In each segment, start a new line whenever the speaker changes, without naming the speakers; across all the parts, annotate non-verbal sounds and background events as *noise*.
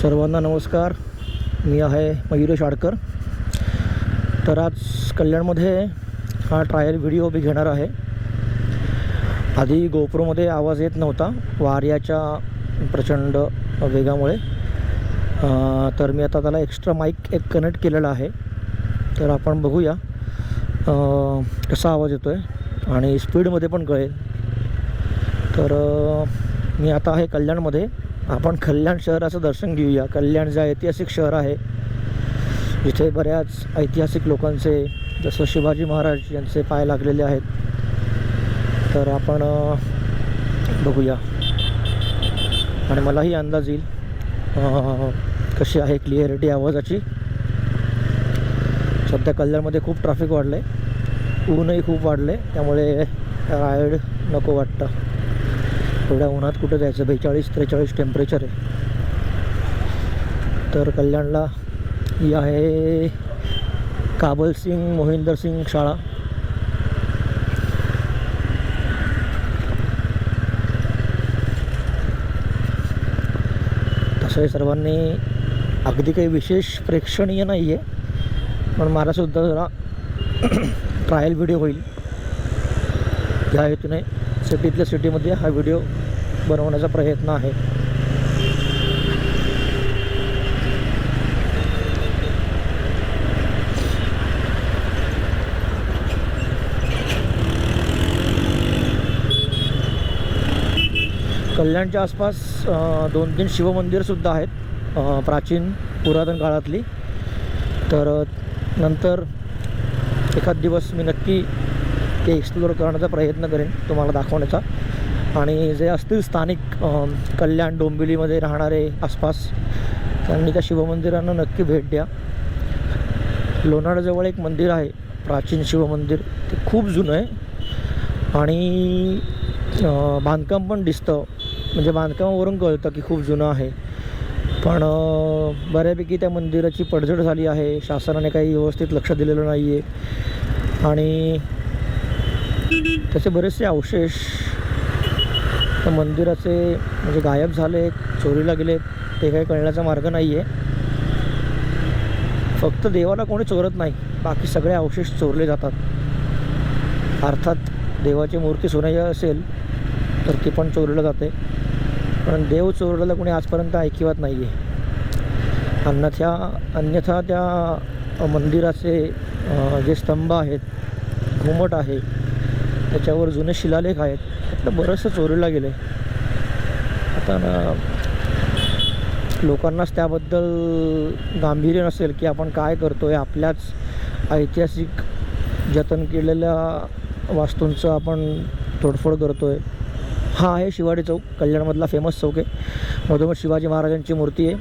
सर्वांना नमस्कार. मी आहे मयुरेश आडकर तर आज कल्याणमध्ये हा ट्रायल व्हिडिओ मी घेणार आहे. आधी गोप्रोमध्ये आवाज येत नव्हता. वाऱ्याच्या प्रचंड वेगामुळे. तर मी आता त्याला एक्स्ट्रा माईक एक कनेक्ट केलेला आहे. तर आपण बघूया कसा आवाज येतो आहे आणि स्पीडमध्ये पण कळेल. तर मी आता आहे कल्याणमध्ये. आपण कल्याण शहराचं दर्शन घेऊया. कल्याण जे ऐतिहासिक शहर आहे जिथे बऱ्याच ऐतिहासिक लोकांचे जसं शिवाजी महाराज यांचे पाय लागलेले आहेत. तर आपण बघूया. आणि मलाही अंदाज येईल कशी आहे क्लिअरिटी आवाजाची. सध्या कल्याणमध्ये खूप ट्रॅफिक वाढलं आहे ऊनही खूप वाढलं आहे त्यामुळे रायड नको वाटतं. एवढ्या उन्हात कुठं जायचं? बेचाळीस त्रेचाळीस टेम्परेचर आहे. तर कल्याणला ही आहे काबल सिंग मोहिंदर सिंग शाळा. तसंही सर्वांनी अगदी काही विशेष प्रेक्षणीय नाही आहे पण मलासुद्धा जरा *coughs* ट्रायल व्हिडिओ होईल. त्या हेतूने सिटीतल्या सिटीमध्ये हा व्हिडिओ बनवण्याचा प्रयत्न आहे. कल्याणच्या आसपास दोन तीन शिवमंदिरसुद्धा आहेत प्राचीन पुरातन काळातली. तर नंतर एखाद दिवस मी नक्की ते एक्सप्लोअर करण्याचा प्रयत्न करेन तुम्हाला दाखवण्याचा. आणि जे असतील स्थानिक कल्याण डोंबिवलीमध्ये राहणारे आसपास त्यांनी त्या शिवमंदिरांना नक्की भेट द्या. लोणारजवळ एक मंदिर आहे प्राचीन शिवमंदिर. ते खूप जुनं आहे. आणि बांधकाम पण दिसतं. म्हणजे बांधकामावरून कळतं की खूप जुनं आहे. पण बऱ्यापैकी त्या मंदिराची पडझड झाली आहे. शासनाने काही व्यवस्थित लक्ष दिलेलं नाही आहे आणि त्याचे बरेचसे अवशेष त्या मंदिराचे म्हणजे गायब झाले चोरीला गेले ते काही कळण्याचा मार्ग नाही आहे फक्त देवाला कोणी चोरत नाही बाकी सगळे अवशेष चोरले जातात. अर्थात देवाची मूर्ती सोन्याची असेल तर ती पण चोरलं जाते. पण देव चोरलेलं कोणी आजपर्यंत ऐकिवत नाही आहे अन्यथा अन्यथा त्या मंदिराचे जे स्तंभ आहेत घुमट आहे त्याच्यावर जुने शिलालेख आहेत. त्यातलं बरंचसं चोरीला गेलं आता ना लोकांनाच त्याबद्दल गांभीर्य नसेल की आपण काय करतो आहे आपल्याच ऐतिहासिक जतन केलेल्या वास्तूंचं आपण तोडफोड करतो आहे हा आहे शिवाजी चौक कल्याणमधला फेमस चौक आहे. मधोमध शिवाजी महाराजांची मूर्ती आहे.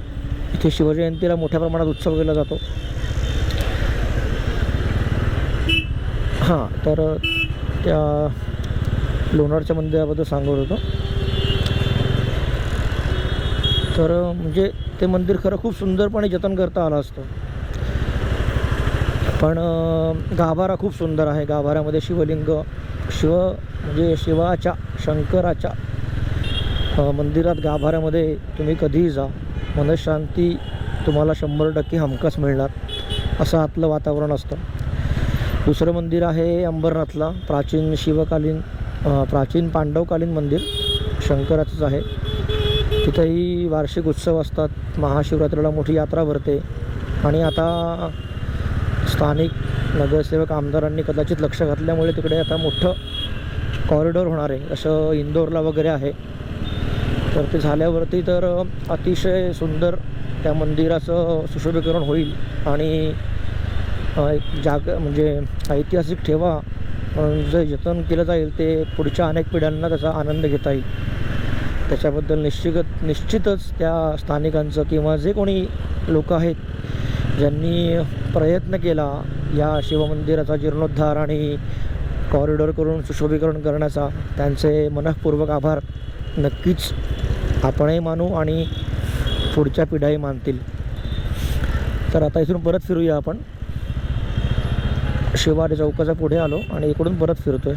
इथे शिवजयंतीला मोठ्या प्रमाणात उत्सव केला जातो. हां तर त्या लोणारच्या मंदिराबद्दल सांगत होतो. तर म्हणजे ते मंदिर खरं खूप सुंदरपणे जतन करता आलं असतं. पण गाभारा खूप सुंदर आहे. गाभाऱ्यामध्ये शिवलिंग शिव म्हणजे शिवाच्या शंकराच्या मंदिरात गाभाऱ्यामध्ये तुम्ही कधीही जा. मनशांती तुम्हाला शंभर टक्के हमखास मिळणार. असं आतलं वातावरण असतं. दुसरं मंदिर आहे अंबरनाथला. प्राचीन शिवकालीन प्राचीन पांडवकालीन मंदिर शंकराचंच आहे. तिथेही वार्षिक उत्सव असतात. महाशिवरात्रीला मोठी यात्रा भरते. आणि आता स्थानिक नगरसेवक आमदारांनी कदाचित लक्ष घातल्यामुळे तिकडे आता मोठं कॉरिडॉर होणार आहे. असं इंदोरला वगैरे आहे. तर ते झाल्यावरती तर अतिशय सुंदर त्या मंदिराचं सुशोभीकरण होईल. आणि जाग म्हणजे ऐतिहासिक ठेवा म्हणून जे जतन केलं जाईल ते पुढच्या अनेक पिढ्यांना त्याचा आनंद घेता येईल. त्याच्याबद्दल निश्चित निश्चितच त्या स्थानिकांचं किंवा जे कोणी लोक आहेत ज्यांनी प्रयत्न केला या शिवमंदिराचा जीर्णोद्धार आणि कॉरिडॉर करून सुशोभीकरण करण्याचा त्यांचे मनःपूर्वक आभार नक्कीच आपणही मानू आणि पुढच्या पिढ्याही मानतील. तर आता इथून परत फिरूया आपण. शिवाजी चौकाच्या पुढे आलो आणि इकडून परत फिरतोय.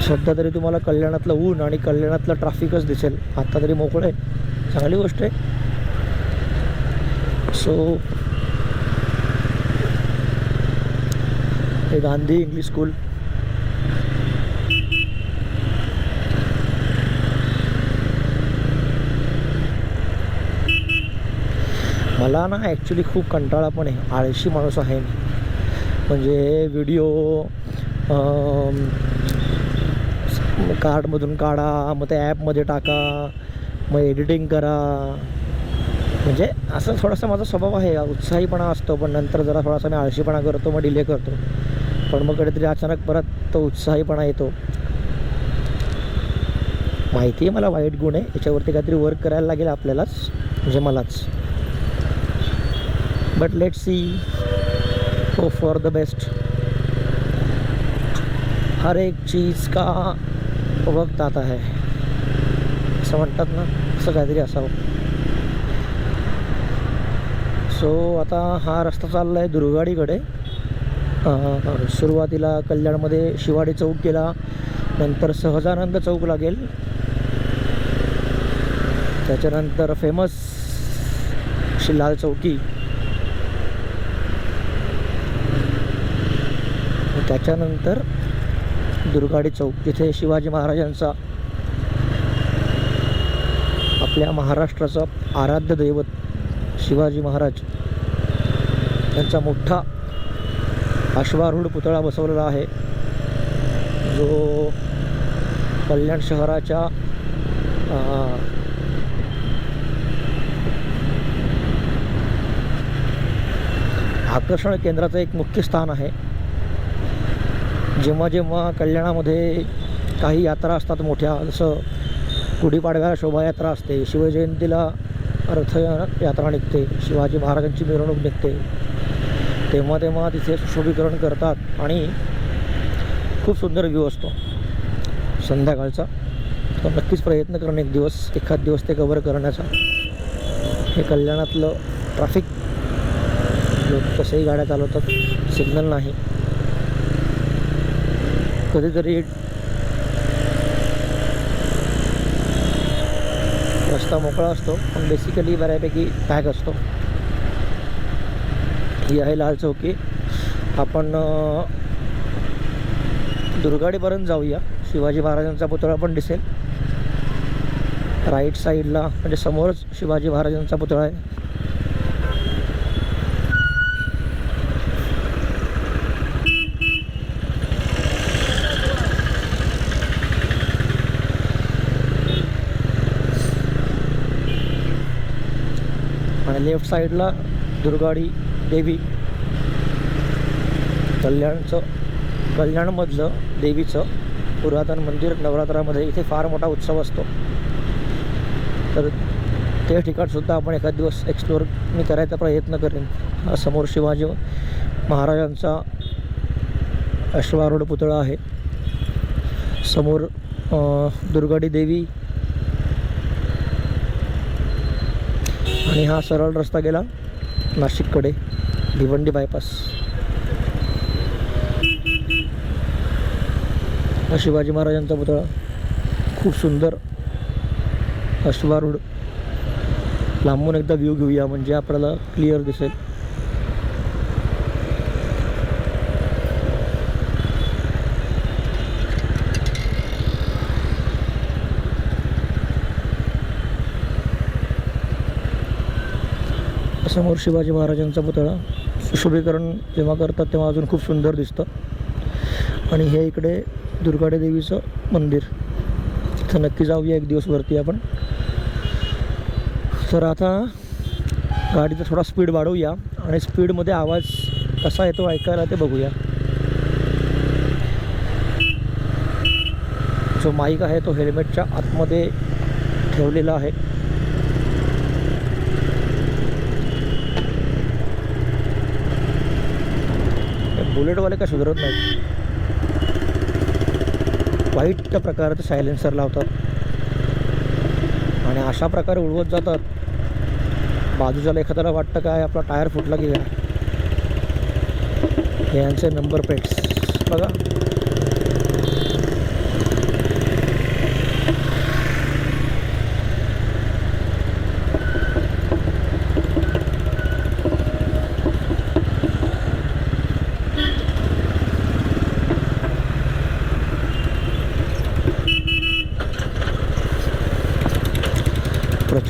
सध्या तरी तुम्हाला कल्याणातलं ऊन आणि कल्याणातलं ट्रॅफिकच दिसेल. आत्ता तरी मोकळं आहे. चांगली गोष्ट आहे. सो हे गांधी इंग्लिश स्कूल मला ना ॲक्च्युली खूप कंटाळा पण आहे. आळशी माणूस आहे मी. म्हणजे व्हिडिओ कार्डमधून काढा मग त्या ॲपमध्ये टाका मग एडिटिंग करा. म्हणजे असं थोडासा माझा स्वभाव आहे. उत्साहीपणा असतो पण नंतर जरा थोडासा मी आळशीपणा करतो मग डिले करतो. पण मग कधीतरी अचानक परत तो उत्साहीपणा येतो. माहिती आहे मला वाईट गुण आहे. याच्यावरती काहीतरी वर्क करायला लागेल आपल्यालाच म्हणजे मलाच. But let see hope for the best हर एक चीज़ का वक्त आता है। असं म्हणतात ना असं काहीतरी असावं. सो आता हा रस्ता चालला आहे दुर्गाडीकडे सुरुवातीला कल्याणमध्ये शिवाडी चौक गेला नंतर सहजानंद चौक लागेल. त्याच्यानंतर फेमस अशी लाल चौकी. त्याच्यानंतर दुर्गाडी चौक जिथे शिवाजी महाराजांचा आपल्या महाराष्ट्राचं आराध्य दैवत शिवाजी महाराज यांचा मोठा अश्वारूढ पुतळा बसवलेला आहे. जो कल्याण शहराच्या आकर्षण केंद्राचं एक मुख्य स्थान आहे. जेव्हा जेव्हा कल्याणामध्ये काही यात्रा असतात मोठ्या जसं गुढीपाडव्याला शोभायात्रा असते शिवजयंतीला रथयात्रा निघते शिवाजी महाराजांची मिरवणूक निघते तेव्हा तेव्हा तिथे सुशोभीकरण करतात आणि खूप सुंदर व्ह्यू असतो. संध्याकाळचा. तर नक्कीच प्रयत्न करणं एक दिवस एखाद दिवस ते कवर करण्याचा. हे कल्याणातलं ट्रॅफिक लोक कसेही गाड्या चालवतात सिग्नल नाही. कधीतरी रस्ता मोकळा असतो पण बेसिकली बऱ्यापैकी पॅक असतो. ही आहे लाल चौकी. आपण दुर्गाडीपर्यंत जाऊया. शिवाजी महाराजांचा पुतळा पण दिसेल. राईट साईडला म्हणजे समोरच शिवाजी महाराजांचा पुतळा आहे आणि लेफ्ट साईडला दुर्गाडी देवी. कल्याणचं कल्याणमधलं देवीचं पुरातन मंदिर नवरात्रामध्ये इथे फार मोठा उत्सव असतो. तर ते ठिकाणसुद्धा आपण एखाद दिवस एक्सप्लोअर मी करायचा प्रयत्न करेन. समोर शिवाजी महाराजांचा अश्वारूढ पुतळा आहे. समोर दुर्गाडी देवी आणि हा सरळ रस्ता गेला नाशिककडे भिवंडी बायपास शिवाजी महाराजांचा पुतळा. खूप सुंदर. अश्वारूढ लांबून एकदा व्ह्यू घेऊया म्हणजे आपल्याला क्लिअर दिसेल. समोर शिवाजी महाराजांचा पुतळा सुशोभीकरण जेव्हा करतात तेव्हा अजून खूप सुंदर दिसतं. आणि हे इकडे दुर्गाडे देवीचं मंदिर. तर नक्की जाऊया एक दिवस वरती आपण. तर आता गाडीचा थोडा स्पीड वाढवूया आणि स्पीडमध्ये आवाज कसा येतो ऐकायला ते बघूया. जो माईक आहे तो हेल्मेटच्या आतमध्ये ठेवलेला आहे. बुलेटवाले काय सुधारत नाहीत. वाईट प्रकारचं सायलेन्सर लावतात. आणि अशा प्रकारे उडवत जातात. बाजूच्याला एखाद्याला वाटतं काय आपला टायर फुटला की काय. यांचे नंबर प्लेट्स बघा.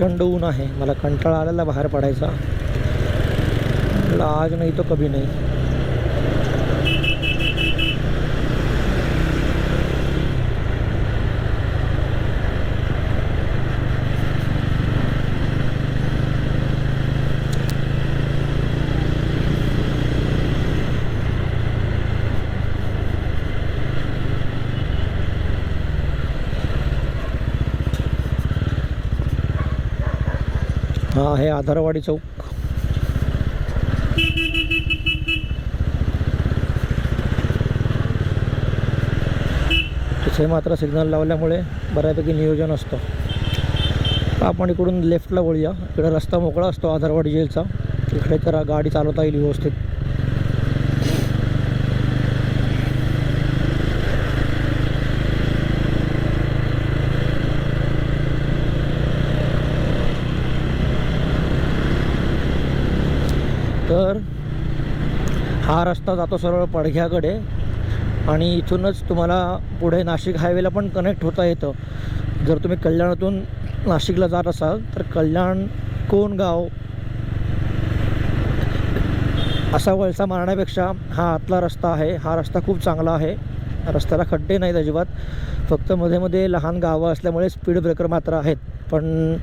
प्रचंड ऊन आहे. मला कंटाळा आलेला बाहेर पडायचा. आज नाही तो कभी नाही. हा आहे आधारवाडी चौक. तिथे मात्र सिग्नल लावल्यामुळे बऱ्यापैकी नियोजन असतं. आपण इकडून लेफ्टला वळूया. इकडे रस्ता मोकळा असतो आधारवाडी जेलचा इकडे तर गाडी चालवता येईल व्यवस्थित तर हा रस्ता जातो सरळ पडघ्याकडे आणि इथूनच तुम्हाला पुढे नाशिक हायवेला पण कनेक्ट होता येतं. जर तुम्ही कल्याणातून नाशिकला जात असाल तर कल्याण कोणगाव असा वळसा मारण्यापेक्षा हा आतला रस्ता आहे. हा रस्ता खूप चांगला आहे. रस्त्याला खड्डे नाहीत अजिबात. फक्त मध्ये मध्ये लहान गावं असल्यामुळे स्पीड ब्रेकर मात्र आहेत. पण